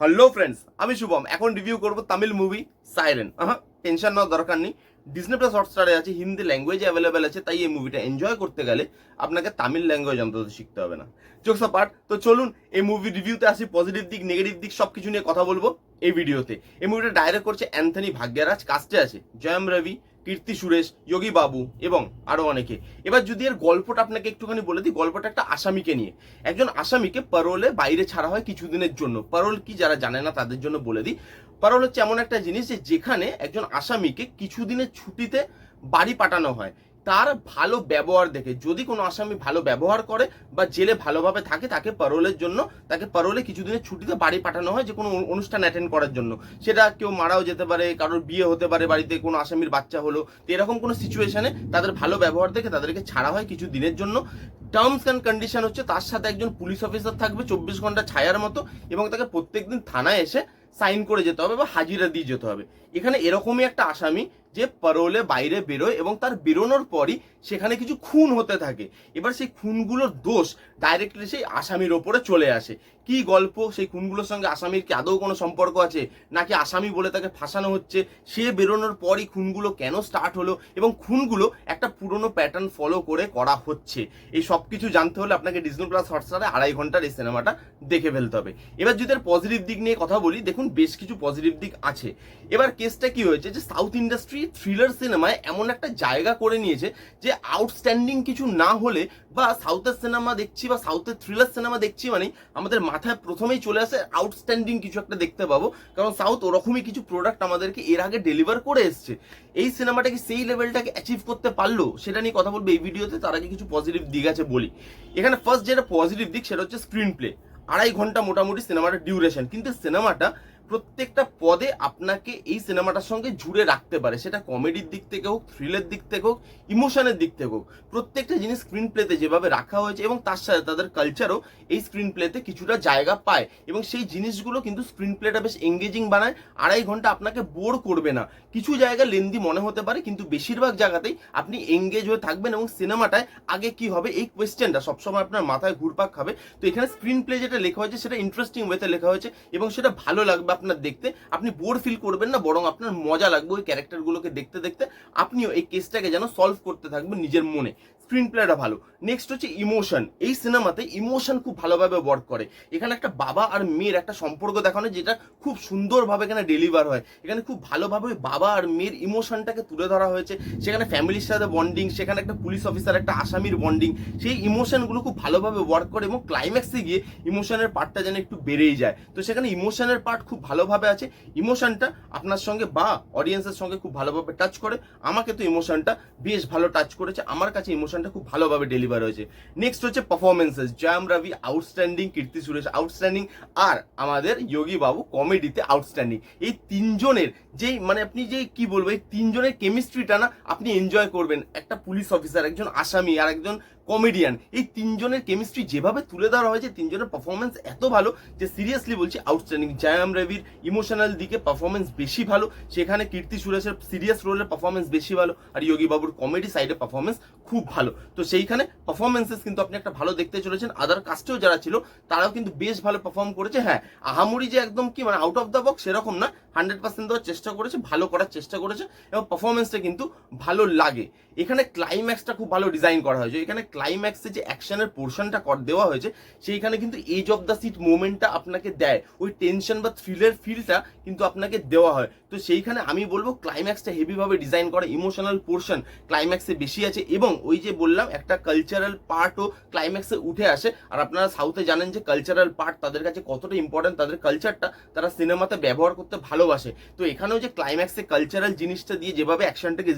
Hello friends আমি শুভম। এখন review করব তামিল মুভি সাইরেন আহা টেনশন নেওয়ার দরকার নেই। ডিসনি প্লাস হটস্টারে আছে, হিন্দি ল্যাঙ্গুয়েজ অ্যাভেলেবেল আছে, তাই এই মুভিটা এনজয় করতে গেলে আপনাকে তামিল ল্যাঙ্গুয়েজ অন্তত শিখতে হবে না। জোকসা পার্ট তো চলুন, এই মুভি রিভিউতে আসি পজিটিভ দিক নেগেটিভ দিক সব কিছু নিয়ে কথা বলব এই ভিডিওতে এই মুভিটা ডাইরেক্ট করছে অ্যান্থনি ভাগ্যরাজ কাস্টে আছে জয়ম রবি কীর্তি সুরেশ, যোগী বাবু এবং আরও অনেকে। এবার যদি এর গল্পটা আপনাকে একটুখানি বলে দিই, গল্পটা একটা আসামিকে নিয়ে। একজন আসামিকে পারোলে বাইরে ছাড়া হয় কিছুদিনের জন্য। পারোল কি যারা জানে না তাদের জন্য বলে দিই। পারোল হচ্ছে এমন একটা জিনিস যে যেখানে একজন আসামিকে কিছুদিনের ছুটিতে বাড়ি পাঠানো হয়। তার ভালো ব্যবহার দেখে। যদি কোনো আসামি ভালো ব্যবহার করে বা জেলে ভালোভাবে থাকে, তাকে পারোলের জন্য, তাকে পারোলে কিছুদিনের ছুটিতে বাড়ি পাঠানো হয় যে কোনো অনুষ্ঠান অ্যাটেন্ড করার জন্য। সেটা কেউ মারাও যেতে পারে, কারোর বিয়ে হতে পারে, বাড়িতে কোনো আসামির বাচ্চা হলো, তো এরকম কোনো সিচুয়েশনে তাদের ভালো ব্যবহার দেখে তাদেরকে ছাড়া হয় কিছু দিনের জন্য। টার্মস অ্যান্ড কন্ডিশন হচ্ছে তার সাথে একজন পুলিশ অফিসার থাকবে চব্বিশ ঘণ্টা ছায়ার মতো এবং তাকে প্রত্যেকদিন থানায় এসে সাইন করে যেতে হবে বা হাজিরা দিয়ে যেতে হবে। এখানে এরকমই একটা আসামি যে পারোলে বাইরে বেরোয় এবং তার বেরোনোর পরই সেখানে কিছু খুন হতে থাকে। এবার সেই খুনগুলোর দোষ ডাইরেক্টলি সেই আসামির ওপরে চলে আসে। কি গল্প? সেই খুনগুলোর সঙ্গে আসামির কি আদৌ কোনো সম্পর্ক আছে? নাকি আসামি বলে তাকে ফাঁসানো হচ্ছে? সে বেরোনোর পরই খুনগুলো কেন স্টার্ট হলো? এবং খুনগুলো একটা পুরনো প্যাটার্ন ফলো করে করা হচ্ছে। এই সব কিছু জানতে হলে আপনাকে ডিজনি প্লাস হটস্টারে আড়াই ঘণ্টার এই সিনেমাটা দেখে ফেলতে হবে। এবার যদি পজিটিভ দিক নিয়ে কথা বলি, দেখুন বেশ কিছু পজিটিভ দিক আছে। এবার কেসটা কি হয়েছে যে সাউথ ইন্ডাস্ট্রি থ্রিলার সিনেমায় এমন একটা জায়গা করে নিয়েছে যে আউটস্ট্যান্ডিং কিছু না হলে বা সাউথের সিনেমা দেখছি বা সাউথের থ্রিলার সিনেমা দেখছি মানে আমাদের মাথায় প্রথমেই চলে আসে আউটস্ট্যান্ডিং কিছু একটা দেখতে পাবো। কারণ সাউথ ওরকমই কিছু প্রোডাক্ট আমাদেরকে এর আগে ডেলিভার করে এসছে। এই সিনেমাটা কি সেই লেভেলটাকে অ্যাচিভ করতে পারল সেটা নিয়ে কথা বলব এই ভিডিওতে, তার আগে কিছু পজিটিভ দিক আছে বলি। এখানে ফার্স্ট যেটা পজিটিভ দিক সেটা হচ্ছে স্ক্রিন প্লে আড়াই ঘণ্টা মোটামুটি সিনেমাটার ডিউরেশন কিন্তু সিনেমাটা প্রত্যেকটা পদে আপনাকে এই সিনেমাটার সঙ্গে জুড়ে রাখতে পারে। সেটা কমেডির দিক থেকে হোক, থ্রিলের দিক থেকে হোক, ইমোশনের দিক থেকে হোক। প্রত্যেকটা জিনিস স্ক্রিন প্লেতে যেভাবে রাখা হয়েছে এবং তার সাথে তাদের কালচারও এই স্ক্রিন প্লেতে কিছুটা জায়গা পায় এবং সেই জিনিসগুলো কিন্তু স্ক্রিন প্লেটা বেশ এঙ্গেজিং বানায়। আড়াই ঘণ্টা আপনাকে বোর করবে না। কিছু জায়গা লেন্দি মনে হতে পারে, কিন্তু বেশিরভাগ জায়গাতেই আপনি এঙ্গেজ হয়ে থাকবেন এবং সিনেমাটায় আগে কি হবে এই কোয়েশ্চেনটা সবসময় আপনার মাথায় ঘুরপাক খাবে। তো এখানে স্ক্রিন প্লে যেটা লেখা হয়েছে, সেটা ইন্টারেস্টিং ওয়েতে লেখা হয়েছে এবং সেটা ভালো লাগবে। আপনার দেখতে, আপনি বোর ফিল করবেন না, বরং আপনার মজা লাগবে ওই ক্যারেক্টারগুলোকে দেখতে দেখতে। আপনিও এই কেসটাকে যেন সলভ করতে থাকবেন নিজের মনে। স্ক্রিন প্লেটা ভালো। নেক্সট হচ্ছে ইমোশন এই সিনেমাতে ইমোশন খুব ভালোভাবে ওয়ার্ক করে। এখানে একটা বাবা আর মেয়ের একটা সম্পর্ক দেখানো, যেটা খুব সুন্দরভাবে এখানে ডেলিভার হয়। এখানে খুব ভালোভাবে বাবা আর মেয়ের ইমোশনটাকে তুলে ধরা হয়েছে। সেখানে ফ্যামিলির সাথে বন্ডিং সেখানে একটা পুলিশ অফিসার একটা আসামির বন্ডিং সেই ইমোশনগুলো খুব ভালোভাবে ওয়ার্ক করে এবং ক্লাইম্যাক্সে গিয়ে ইমোশনের পার্টটা যেন একটু বেড়েই যায়। তো সেখানে ইমোশনের পার্ট খুব ভালোভাবে আছে। ইমোশনটা আপনার সঙ্গে বা অডিয়েন্সের সঙ্গে খুব ভালোভাবে টাচ করে। আমাকে তো ইমোশনটা বেশ ভালো টাচ করেছে। আমার কাছে ইমোশনটা খুব ভালোভাবে ডেলিভার হয়েছে। নেক্সট হচ্ছে performances Jayam Ravi outstanding Keerthy Suresh outstanding আর আমাদের যোগী বাবু কমেডিতে আউটস্ট্যান্ডিং এই তিনজনের যেই মানে আপনি যে কি বলব, এই তিনজনের কেমিস্ট্রিটা না আপনি এনজয় করবেন। একটা পুলিশ অফিসার একজন আসামি আর একজন কমেডিয়ান এই তিনজনের কেমিস্ট্রি যেভাবে তুলে ধরা হয়েছে, তিনজনের পারফরমেন্স এত ভালো যে সিরিয়াসলি বলছি আউটস্ট্যান্ডিং জয়াম রবির ইমোশনাল দিকে পারফরমেন্স বেশি ভালো, সেখানে কীর্তি সুরেশের সিরিয়াস রোলের পারফরমেন্স বেশি ভালো, আর যোগী বাবুর কমেডি সাইডে পারফরমেন্স খুব ভালো। তো সেইখানে পারফরমেন্সেস কিন্তু আপনি একটা ভালো দেখতে চলেছেন। আদার কাস্টেও যারা ছিল, তারাও কিন্তু বেশ ভালো পারফর্ম করেছে। হ্যাঁ আহামরি যে একদম কি মানে আউট অফ দ্য বক্স সেরকম না হান্ড্রেড পার্সেন্ট দেওয়ার চেষ্টা করেছে, ভালো করার চেষ্টা করেছে এবং পারফরমেন্সটা কিন্তু ভালো লাগে। এখানে ক্লাইম্যাক্সটা খুব ভালো ডিজাইন করা হয়েছে। এখানে ক্লাইম্যাক্সে যে অ্যাকশনের পোর্শনটা কর দেওয়া হয়েছে, সেইখানে কিন্তু এজ অফ দ্য সিট মোমেন্টটা আপনাকে দেয়। ওই টেনশন বা থ্রিলের ফিলটা কিন্তু আপনাকে দেওয়া হয়। তো সেইখানে আমি বলব ক্লাইম্যাক্সটা হেভিভাবে ডিজাইন করা ইমোশনাল পোর্শন ক্লাইম্যাক্সে বেশি আছে এবং ওই যে বললাম, একটা কালচারাল পার্টও ক্লাইম্যাক্সে উঠে আসে। আর আপনারা সাউথে জানেন যে কালচারাল পার্ট তাদের কাছে কতটা ইম্পর্টেন্ট তাদের কালচারটা তারা সিনেমাতে ব্যবহার করতে ভালোবাসে। তো এখানেও যে ক্লাইম্যাক্সে কালচারাল জিনিসটা দিয়ে যেভাবে অ্যাকশনটাকে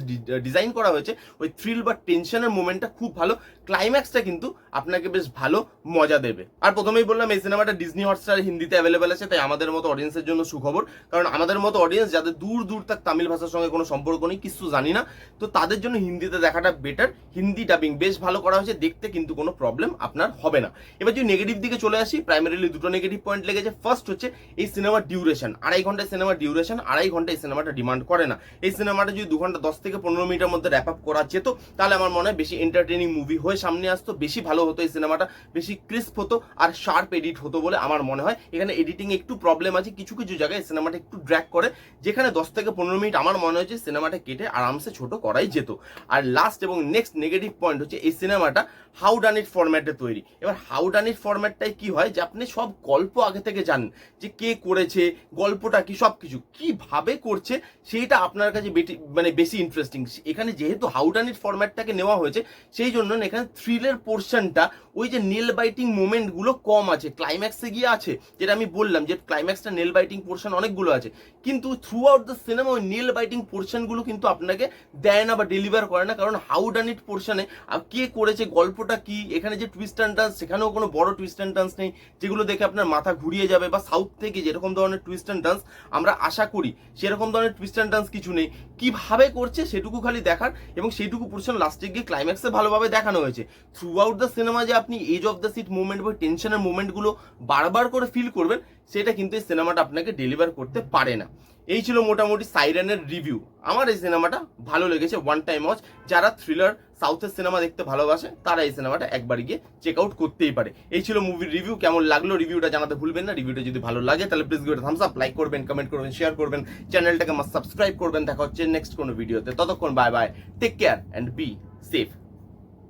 ডিজাইন করা হয়েছে, ওই থ্রিল বা টেনশনের মুমেন্টটা খুব ভালো। ক্লাইম্যাক্সটা কিন্তু আপনাকে বেশ ভালো মজা দেবে। আর প্রথমেই বললাম, এই সিনেমাটা ডিজনি হটস্টার হিন্দিতে অ্যাভেলেবেল আছে, তাই আমাদের মতো অডিয়েন্সের জন্য সুখবর। কারণ আমাদের মতো অডিয়েন্স যাদের দূর দূর তাক তামিল ভাষার সঙ্গে কোনো সম্পর্ক নেই, কিছু জানি না, তো তাদের জন্য হিন্দিতে দেখাটা বেটার হিন্দি ডাবিং বেশ ভালো করা হয়েছে, দেখতে কিন্তু কোনো প্রবলেম আপনার হবে না। এবার যদি নেগেটিভ দিকে চলে আসি প্রাইমারিলি দুটো নেগেটিভ পয়েন্ট লেগেছে। ফার্স্ট হচ্ছে এই সিনেমার ডিউরেশন আড়াই ঘন্টায় সিনেমার ডিউরেশন আড়াই ঘণ্টা এই সিনেমাটা ডিমান্ড করে না। এই সিনেমাটা যদি দু ঘণ্টা দশ থেকে পনেরো মিনিটের মধ্যে র্যাপ আপ করা যেত, তাহলে আমার মনে হয় বেশি এন্টারটেনিং মুভি হয়ে হয়ে সামনে আসতো, বেশি ভালো হতো এই সিনেমাটা, বেশি ক্রিস্প হতো আর শার্প এডিট হতো বলে আমার মনে হয়। এখানে এডিটিং একটু প্রবলেম আছে, কিছু কিছু জায়গায় সিনেমাটা একটু ড্র্যাক করে। যেখানে দশ থেকে পনেরো মিনিট আমার মনে হচ্ছে সিনেমাটা কেটে আরামসে ছোট করাই যেত। আর লাস্ট এবং নেক্সট নেগেটিভ পয়েন্ট হচ্ছে এই সিনেমাটা হাউ ডান ইট ফরম্যাটে তৈরি। এবার হাউ ডান ইট ফরম্যাটটাই কি হয়? যে আপনি সব গল্প আগে থেকে জানেন, যে কে করেছে, গল্পটা কি সব কিছু কীভাবে করছে, সেইটা আপনার কাছে মানে বেশি ইন্টারেস্টিং এখানে যেহেতু হাউ ডান ইট ফরম্যাটটাকে নেওয়া হয়েছে, সেই জন্য এখানে থ্রিলের পোর্শনটা ওই যে নেল বাইটিং মোমেন্টগুলো কম আছে ক্লাইম্যাক্সে গিয়ে আছে, যেটা আমি বললাম যে ক্লাইম্যাক্সটা নেল বাইটিং পোর্শন অনেকগুলো আছে। কিন্তু থ্রু আউট দ্য সিনেমা ওই নেল বাইটিং পোর্শনগুলো কিন্তু আপনাকে দেয় না বা ডেলিভার করে না, কারণ হাউ ডান ইট পোর্শনে কে করেছে, গল্পটা কি, এখানে যে টুইস্ট অ্যান্ড টার্নস সেখানেও কোনো বড় টুইস্ট অ্যান্ড টার্নস নেই, যেগুলো দেখে আপনার মাথা ঘুরিয়ে যাবে বা সাউথ থেকে যেরকম ধরনের টুইস্ট অ্যান্ড টার্নস আমরা আশা করি, সেরকম ধরনের টুইস্ট অ্যান্ড টার্নস কিছু নেই। কীভাবে করছে সেটুকু খালি দেখার, এবং সেইটুকু পোর্শন লাস্টে গিয়ে ক্লাইম্যাক্সে ভালোভাবে দেখানো হয়েছে। থ্রু আউট দ্য সিনেমা যে আপনি edge of the seat movement বা টেনশনের মুভমেন্টগুলো বারবার করে ফিল করবেন, সেটা কিন্তু এই সিনেমাটা আপনাকে ডেলিভার করতে পারে না। এই ছিল মোটামুটি সাইরেনের রিভিউ আমার এই সিনেমাটা ভালো লেগেছে ওয়ান টাইম ওয়াচ যারা থ্রিলার সাউথের সিনেমা দেখতে ভালোবাসে, তারা এই সিনেমাটা একবার গিয়ে চেক আউট করতেই পারে। এই ছিল মুভির রিভিউ কেমন লাগল? রিভিউটা জানাতে ভুলবেন না। রিভিউটা যদি ভালো লাগে, তাহলে প্লিজ ভিডিওটা থামস আপ লাইক করবেন কমেন্ট করবেন শেয়ার করবেন। চ্যানেলটাকে মাস্ট সাবস্ক্রাইব করবেন। দেখা হচ্ছে নেক্সট কোনো ভিডিওতে ততক্ষণ bye bye take care and be safe